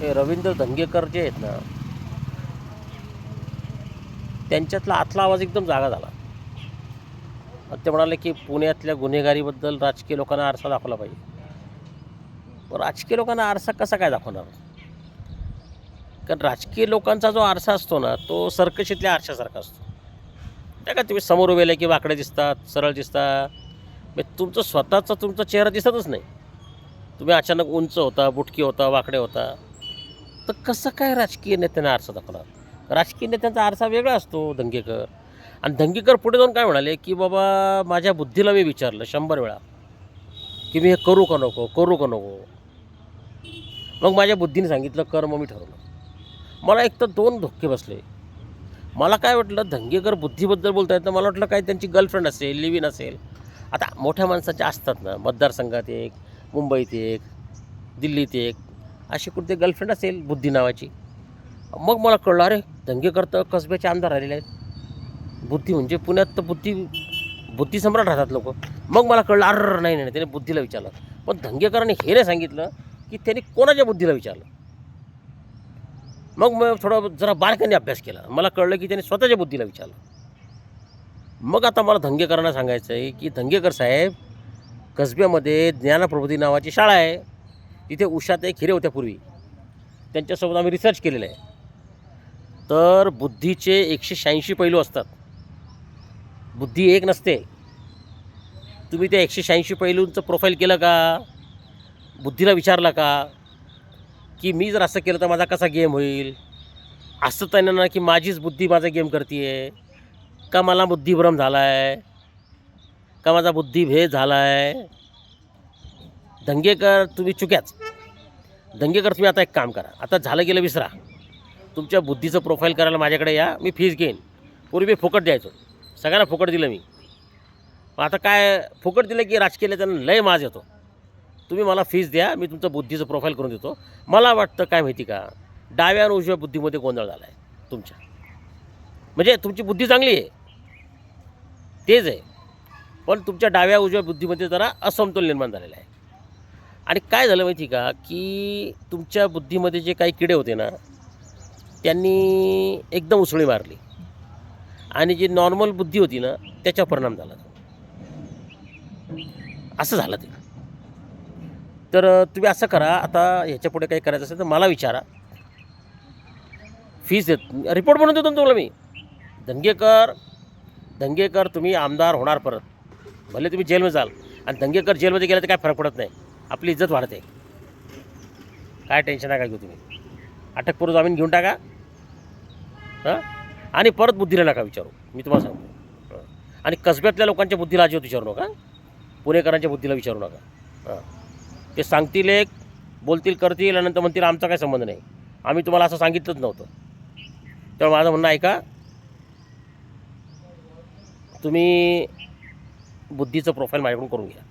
हे रवींद्र धंगेकर जे आहेत ना त्यांच्यातला आतला आवाज एकदम जागा झाला. ते म्हणाले की पुण्यातल्या गुन्हेगारीबद्दल राजकीय लोकांना आरसा दाखवला पाहिजे. राजकीय लोकांना आरसा कसा काय दाखवणार? कारण राजकीय लोकांचा जो आरसा असतो ना तो सर्कशीतल्या आरशासारखा असतो. त्या का तुम्ही समोर उभे की वाकडे दिसतात सरळ दिसतात? म्हणजे तुमचं स्वतःचा तुमचा चेहरा दिसतच नाही. तुम्ही अचानक उंच होता बुटकी होता वाकडे होता. तर कसं काय राजकीय नेत्यांना आरसा दाखवला? राजकीय नेत्यांचा आरसा वेगळा असतो दंगेकर. आणि दंगेकर पुढे जाऊन काय म्हणाले की बाबा माझ्या बुद्धीला मी विचारलं शंभर वेळा की मी हे करू का नको करू का नको? मग माझ्या बुद्धीने सांगितलं कर मग मी ठरवलं. मला एक तर दोन धोके बसले. मला काय वाटलं दंगेकर बुद्धीबद्दल बोलता येतं मला वाटलं काय त्यांची गर्लफ्रेंड असेल लिव्हिन असेल. आता मोठ्या माणसाच्या असतात ना मतदारसंघात एक मुंबईत एक दिल्लीत एक अशी कुठे गर्लफ्रेंड असेल बुद्धी नावाची. मग मला कळलं अरे दंगेकर तर कसब्याचे आमदार आलेले आहेत. बुद्धी म्हणजे पुण्यात तर बुद्धी बुद्धी सम्राट राहतात लोक. मग मला कळलं अर नाही नाही त्याने बुद्धीला विचारलं. पण दंगेकरांनी हे नाही सांगितलं की त्याने कोणाच्या बुद्धीला विचारलं? मग मग थोडं जरा बारकाने अभ्यास केला. मला कळलं की त्याने स्वतःच्या बुद्धीला विचारलं. मग आता मला धंगेकरांना सांगायचं आहे की धंगेकर साहेब कसब्यामध्ये ज्ञानप्रबोधी नावाची शाळा आहे. तिथे उषाताई खिरे होत्या पूर्वी. त्यांच्यासोबत आम्ही रिसर्च केलेलं आहे. तर बुद्धीचे एकशे शहाऐंशी पैलू असतात. बुद्धी एक नसते. तुम्ही त्या एकशे शहाऐंशी पैलूंचं प्रोफाईल केलं का? बुद्धीला विचारलं का? की मी जर असं केलं तर माझा कसा गेम होईल? असं त्यांना ना की माझीच बुद्धी माझा गेम करते आहे का मला बुद्धिभ्रम झाला आहे का माझा बुद्धिभेद झाला आहे दंगेकर तुम्ही चुक्याच. दंगेकर तुम्ही आता एक काम करा. आता झालं गेलं विसरा. तुमच्या बुद्धीचं प्रोफाईल करायला माझ्याकडे या मी फीज घेईन. पूर्वी मी फुकट द्यायचो. सगळ्यांना फुकट दिलं मी. आता काय फुकट दिलं की राजकीय नेत्यांना लय माज येतो. तुम्ही मला फीज द्या मी तुमचं बुद्धीचं प्रोफाईल करून देतो. मला वाटतं काय माहिती का डाव्या आणि उजव्या बुद्धीमध्ये गोंधळ झाला आहे तुमच्या. म्हणजे तुमची बुद्धी चांगली आहे. तेच आहे. पण तुमच्या डाव्या उजव्या बुद्धीमध्ये जरा असमतोल निर्माण झालेला आहे. आणि काय झालं माहिती का? की तुमच्या बुद्धीमध्ये जे काही किडे होते ना त्यांनी एकदम उसळी मारली. आणि जी नॉर्मल बुद्धी होती ना त्याचा परिणाम झाला. असं झालं ते. तर तुम्ही असं करा आता ह्याच्या पुढे काही करायचं असेल तर मला विचारा. फीस देत रिपोर्ट बनवून देतो तुम्हाला मी. दंगेकर दंगेकर तुम्ही आमदार होणार परत. भले तुम्ही जेलमध्ये जाल. आणि दंगेकर जेलमध्ये गेलं तर काय फरक पडत नाही. आपली इज्जत वाढते. काय टेन्शन नका घेऊ तुम्ही. अटक करू जामीन घेऊन टाका. हां? आणि परत बुद्धीला नका विचारू. मी तुम्हाला सांगतो. आणि कसब्यातल्या लोकांच्या बुद्धीला अजिबात विचारू नका. पुणेकरांच्या बुद्धीला विचारू नका. हां. ते सांगतील एक बोलतील करतील आणि नंतर म्हणतील आमचा काय संबंध नाही. आम्ही तुम्हाला असं सांगितलंच नव्हतं. त्यामुळे माझं म्हणणं ऐका. तुम्ही बुद्धीचं प्रोफाईल माझ्याकडून करून घ्या.